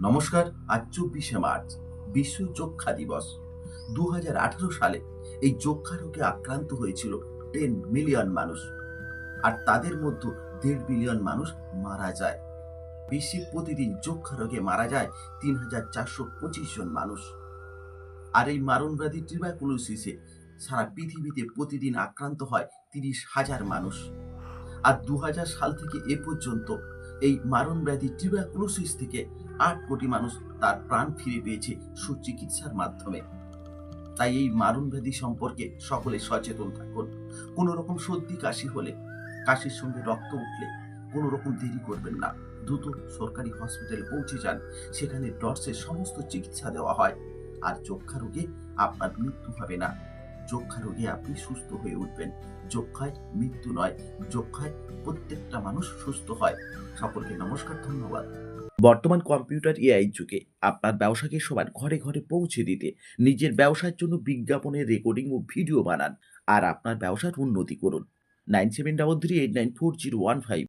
নমস্কার, আজ চব্বিশে মার্চ, বিশ্ব যক্ষা দিবস। দু হাজার আঠেরো সালে এই যক্ষা রোগে আক্রান্ত হয়েছিল টেন মিলিয়ন মানুষ। আর তাদের মধ্যে দেড় বিলিয়ন মানুষ মারা যায়। বিশ্বে প্রতিদিন যক্ষা রোগে মারা যায় তিন হাজার চারশো পঁচিশ জন মানুষ। আর এই মারণব্যাধি ট্রিবাকুলোসিসে সারা পৃথিবীতে প্রতিদিন আক্রান্ত হয় তিরিশ হাজার মানুষ। আর দু হাজার সাল থেকে এ পর্যন্ত এই মারণ ব্যাধি টিউবাকুলোসিস থেকে আট কোটি মানুষ তার প্রাণ ফিরে পেয়েছে সুচিকিৎসার মাধ্যমে। তাই এই মারণ ব্যাধি সম্পর্কে সকলে সচেতন থাকুন। কোনো রকম সর্দি, কাশি হলে কাশির সঙ্গে রক্ত উঠলে কোনো রকম দেরি করবেন না। দ্রুত সরকারি হসপিটালে পৌঁছে যান। সেখানে ডটসের সমস্ত চিকিৎসা দেওয়া হয়। আর যক্ষা রোগে আপনার মৃত্যু হবে না। যক্ষা রোগে আপনি সুস্থ হয়ে উঠবেন। যক্ষায় মৃত্যু নয়, যক্ষায় প্রত্যেকটা মানুষ সুস্থ হয়। সকলকে নমস্কার, ধন্যবাদ। বর্তমান কম্পিউটার এআই যুগে আপনার ব্যবসাকে সবার ঘরে ঘরে পৌঁছে দিতে নিজের ব্যবসার জন্য বিজ্ঞাপনের রেকর্ডিং ও ভিডিও বানান। আর আপনার ব্যবসার উন্নতি করুন। Nine seven double three eight nine four zero one five